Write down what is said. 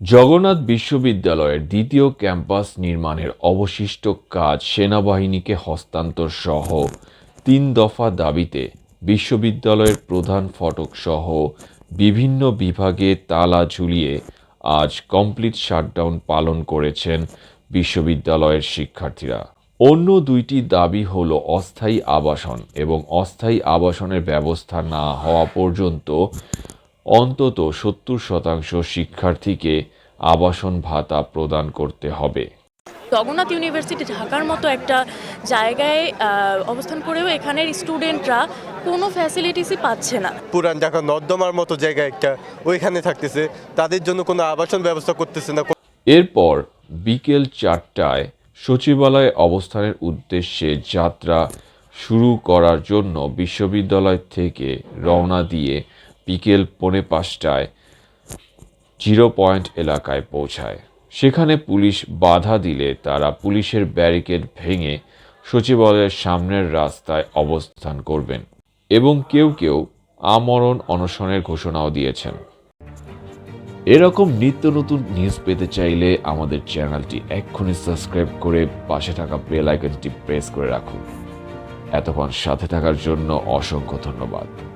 জগন্নাথ বিশ্ববিদ্যালয়ের দ্বিতীয় ক্যাম্পাস নির্মাণের অবশিষ্ট কাজ সেনাবাহিনীকে হস্তান্তর সহ তিন দফা দাবিতে বিশ্ববিদ্যালয়ের প্রধান ফটক সহ বিভিন্ন বিভাগে তালা ঝুলিয়ে আজ কমপ্লিট শাটডাউন পালন করেছেন বিশ্ববিদ্যালয়ের শিক্ষার্থীরা। অন্য দুইটি দাবি হল অস্থায়ী আবাসন এবং অস্থায়ী আবাসনের ব্যবস্থা না হওয়া পর্যন্ত অন্তত সত্তর শতাংশ শিক্ষার্থীকে আবাসন ভাতা প্রদান করতে হবে। জগন্নাথ ইউনিভার্সিটি ঢাকার মতো একটা জায়গায় অবস্থান করেও এখানের স্টুডেন্টরা কোনো ফ্যাসিলিটিসই পাচ্ছে না। পুরান ঢাকা নর্দমার মতো জায়গা একটা ওইখানে থাকতেছে তাদের জন্য কোনো আবাসন ব্যবস্থা করতেছে না। এরপর বিকেল চারটায় সচিবালয়ে অবস্থানের উদ্দেশ্যে যাত্রা শুরু করার জন্য বিশ্ববিদ্যালয় থেকে রওনা দিয়ে বিকেল পৌনে পাঁচটায় জিরো পয়েন্ট এলাকায় পৌঁছায়। সেখানে পুলিশ বাধা দিলে তারা পুলিশের ব্যারিকেড ভেঙে সচিবালয়ের সামনের রাস্তায় অবস্থান করবেন এবং কেউ কেউ আমরণ অনশনের ঘোষণাও দিয়েছেন। এরকম নিত্য নতুন নিউজ পেতে চাইলে আমাদের চ্যানেলটি এক্ষুনি সাবস্ক্রাইব করে পাশে থাকা বেল আইকনটি প্রেস করে রাখুন। এতক্ষণ সাথে থাকার জন্য অসংখ্য ধন্যবাদ।